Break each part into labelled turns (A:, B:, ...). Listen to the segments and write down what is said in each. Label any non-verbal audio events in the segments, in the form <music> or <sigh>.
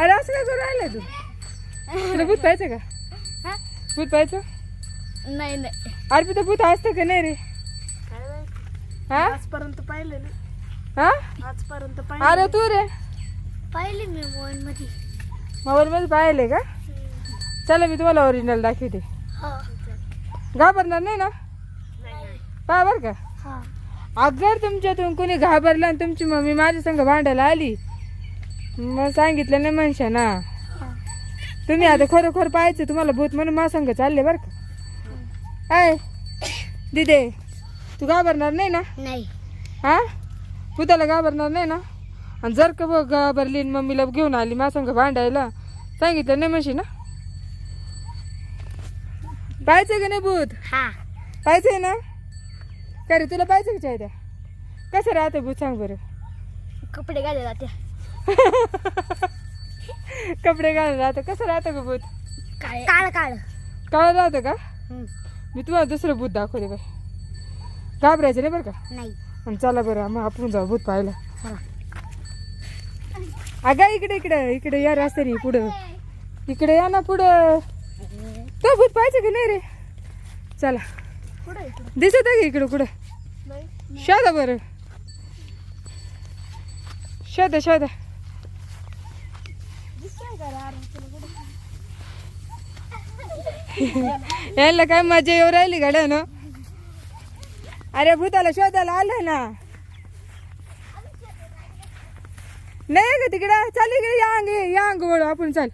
A: अरे असं काय करू राहिलं तू? तुला भूत पाहायचं का?
B: हा?
A: भूत पाहायचं?
B: नाही नाही.
A: अर्पिता भूत असतं का नाही रे?
C: काय माहिती?
A: हा?
C: आजपर्यंत पाहिले
A: हा?
C: आजपर्यंत
A: अरे तू रे.
B: पाहिली मी मोबाईल मध्ये
A: मोबाईल मध्ये पाहिले का? चला मी तुम्हाला ओरिजिनल दाखवते.
B: हा.
A: घाबरणार नाही ना? पहा बरं का.
B: हा.
A: अगर तुमच्यातून कोणी घाबरलं आणि तुमची मम्मी माझ्या संग भांडायला आली. मग सांगितलं नाही म्हणशा ना. तुम्ही आता खरोखर पाहायचं तुम्हाला भूत म्हणून संग चालले बरं का? आय दिदे तू घाबरणार नाही ना?
B: नाही.
A: हा? भूताला घाबरणार नाही ना? आणि जर का बघ घाबरली आणि मम्मीला घेऊन आली माझ्या संग भांडायला सांगितलं नाही म्हणशी ना? पाहायचं का नाही भूत?
B: हा.
A: पाहिजे ना? का रे तुला पाहिजे का चायदा कसं राहतं भूत सांग बरं?
B: कपडे घाले जाते. <laughs>
A: कपडे घालून राहतं. कसं राहतं का भूत?
B: काळ. काळ काळ.
A: काळं राहतं का? मी तुम्हाला दुसरं भूत दाखवते बाय घाबरायचं नाही बरं का?
B: नाही.
A: आणि चला बरं मग आपण जाऊ भूत पाहायला. अगं इकडे इकडे इकडे या रस्त्याने पुढं. इकडे या ना पुढं. तो भूत पाहायचं का नाही रे? चला? दिसत आहे का इकडं कुठं? शोधा बरं. शोधा शोधा
C: दिसतंय का रे अरे तुला कुठे?
A: यायला काय मजा येऊ राहिली गाड्या ना? अरे भूताला शोधायला आलं ना. नाही का तिकडं. चाल इकडे या अंग या अंग वळू आपण चाल.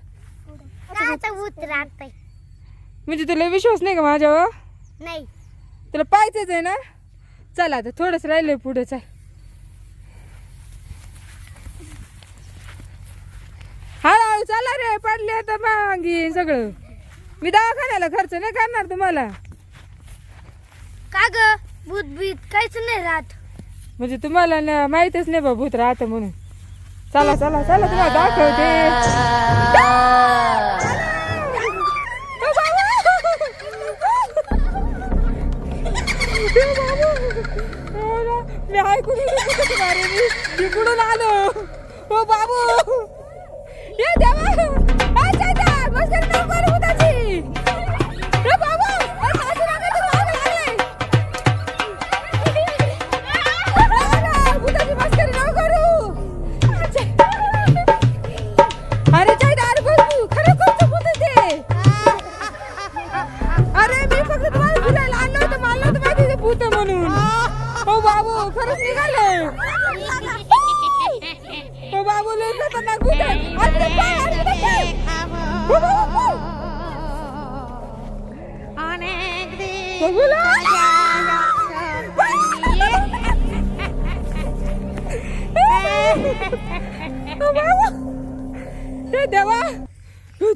A: म्हणजे तुला विश्वास नाही का माझ्यावर?
B: नाही.
A: तुला पाहायचंच आहे ना? चल आता थोडंच राहिलंय पुढे चल. चला रे पडले तर मागी सगळं. मी दवाखान्याला खर्च नाही करणार तुम्हाला.
B: का ग? भूत बीत काहीच नाही राहत.
A: म्हणजे तुम्हाला न- माहीतच नाही बा भूत राहतं म्हणून. चला चला चला तुम्हाला दाखवते. मी ऐकून इकडून आलो. हो बाबू. ये देवा म्हणून हो बाबू खरंच निघालं हो बाबू लय खतरनाक भूत आहे अरे पाय, अरे पाय. हो बाबू, पाय. बघूला. हो बाबू हे देवा हो.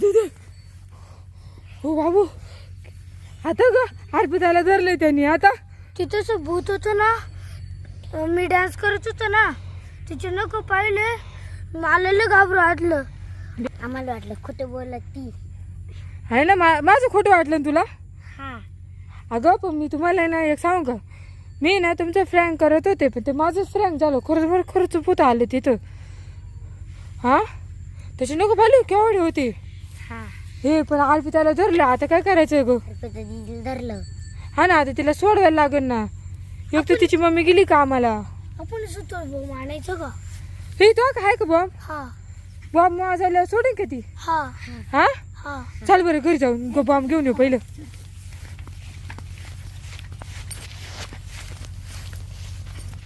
A: हो बाबू आता ग अर्पिताला धरलंय त्यांनी आता
B: तिथंच भूत होतं ना मी डान्स करत होतो ना तिचे नको पाहिले मला घाबरू वाटलं. आम्हाला वाटलं खोटं बोलत ती.
A: आहे ना मा माझं खोटं वाटलं ना तुला?
B: हा.
A: अगं पण मी तुम्हाला ना एक सांगू का? मी ना तुमचं फ्रँक करत होते पण ते माझंच फ्रँक झालं. खरंच बरं खरंच पुत आलं तिथं. हा? त्याचे नको पाहिले केवढे होते?
B: हा.
A: हे पण अर्पिताला धरलं. आता काय करायचं ग?
B: धरलं.
A: हा ना आता तिला सोडवायला लागेल ना. एक तर तिची मम्मी गेली का आम्हाला?
B: आपण सुतळ भाऊ मानायचं का?
A: हे तो काय का बॉम्ब?
B: हा.
A: बॉम्ब वाजायला सोडेन का ती?
B: हा.
A: हा?
B: हा.
A: चाल बरं घरी जाऊन बॉम्ब घेऊन येऊ पहिलं.